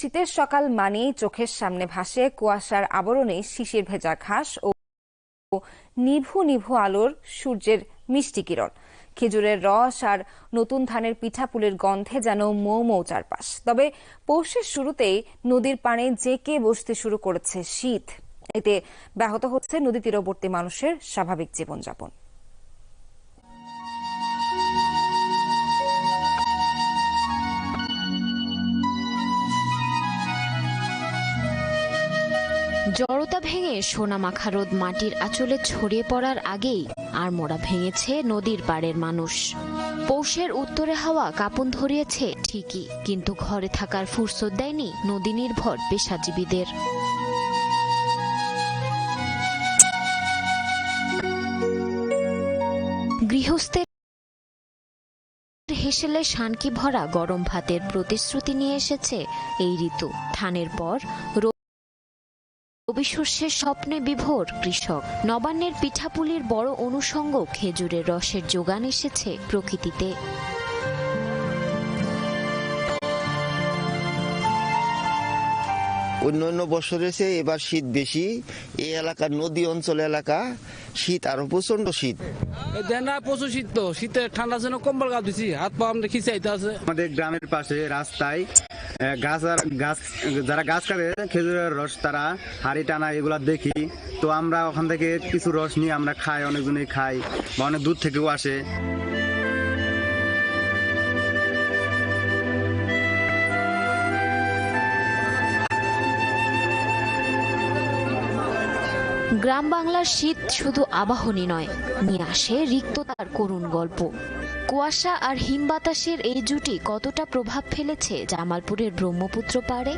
শীতের সকাল মানেই চোখের সামনে ভাসে কুয়াশার আবরণে শিশির ভেজা ঘাস ও নিভু নিভু আলোর সূর্যের মিষ্টি কিরণ। খেজুরের রস আর নতুন ধানের পিঠাপুলির গন্ধে যেন মৌ মৌ চারপাশ। তবে পৌষের শুরুতেই নদীর পাড়ে জেকে বসতে শুরু করেছে শীত। এতে ব্যাহত হচ্ছে নদী তীরবর্তী মানুষের স্বাভাবিক জীবনযাপন। জড়তা ভেঙে সোনামাখা রোদ মাটির আঁচলে ছড়িয়ে পড়ার আগেই আর মোড়া ভেঙেছে নদীর পাড়ের মানুষ। পৌষের উত্তরে হাওয়া কাপন ধরিয়েছে ঠিকই, কিন্তু ঘরে থাকার ফুরসত দেয়নি নদী নির্ভর পেশাজীবীদের। গৃহস্থের হেসেলে শানকি ভরা গরম ভাতের প্রতিশ্রুতি নিয়ে এসেছে এই ঋতু। ধানের পর রবি শস্যের স্বপ্নে বিভোর কৃষক। নবান্নের পিঠাপুলির বড় অনুষঙ্গ খেজুরের রসের যোগান এসেছে প্রকৃতিতে। অন্য অন্য বছরের চেয়ে এবার শীত বেশি। এই এলাকার নদী অঞ্চল এলাকা শীত আরও প্রচণ্ড শীত। দেন প্রচুর শীত তো। শীতে ঠান্ডার জন্য কম্বল গা দিছি হাত পা আমাদের খিচাইতে আছে। আমাদের গ্রামের পাশে রাস্তায় গাছ আর গাছ, যারা গাছ কাটে, খেজুরের রস তারা, হাড়ি টানা এগুলা দেখি। তো আমরা ওখান থেকে কিছু রস নিয়ে আমরা খাই, অনেকজনেই খাই, বা অনেক দূর থেকেও আসে। গ্রাম বাংলার শীত শুধু আবাহনী নয় নিয়ে আসে রিক্ততার করুণ গল্প। কুয়াশা আর হিম বাতাসের এই জুটি কতটা প্রভাব ফেলেছে জামালপুরের ব্রহ্মপুত্র পাড়ে?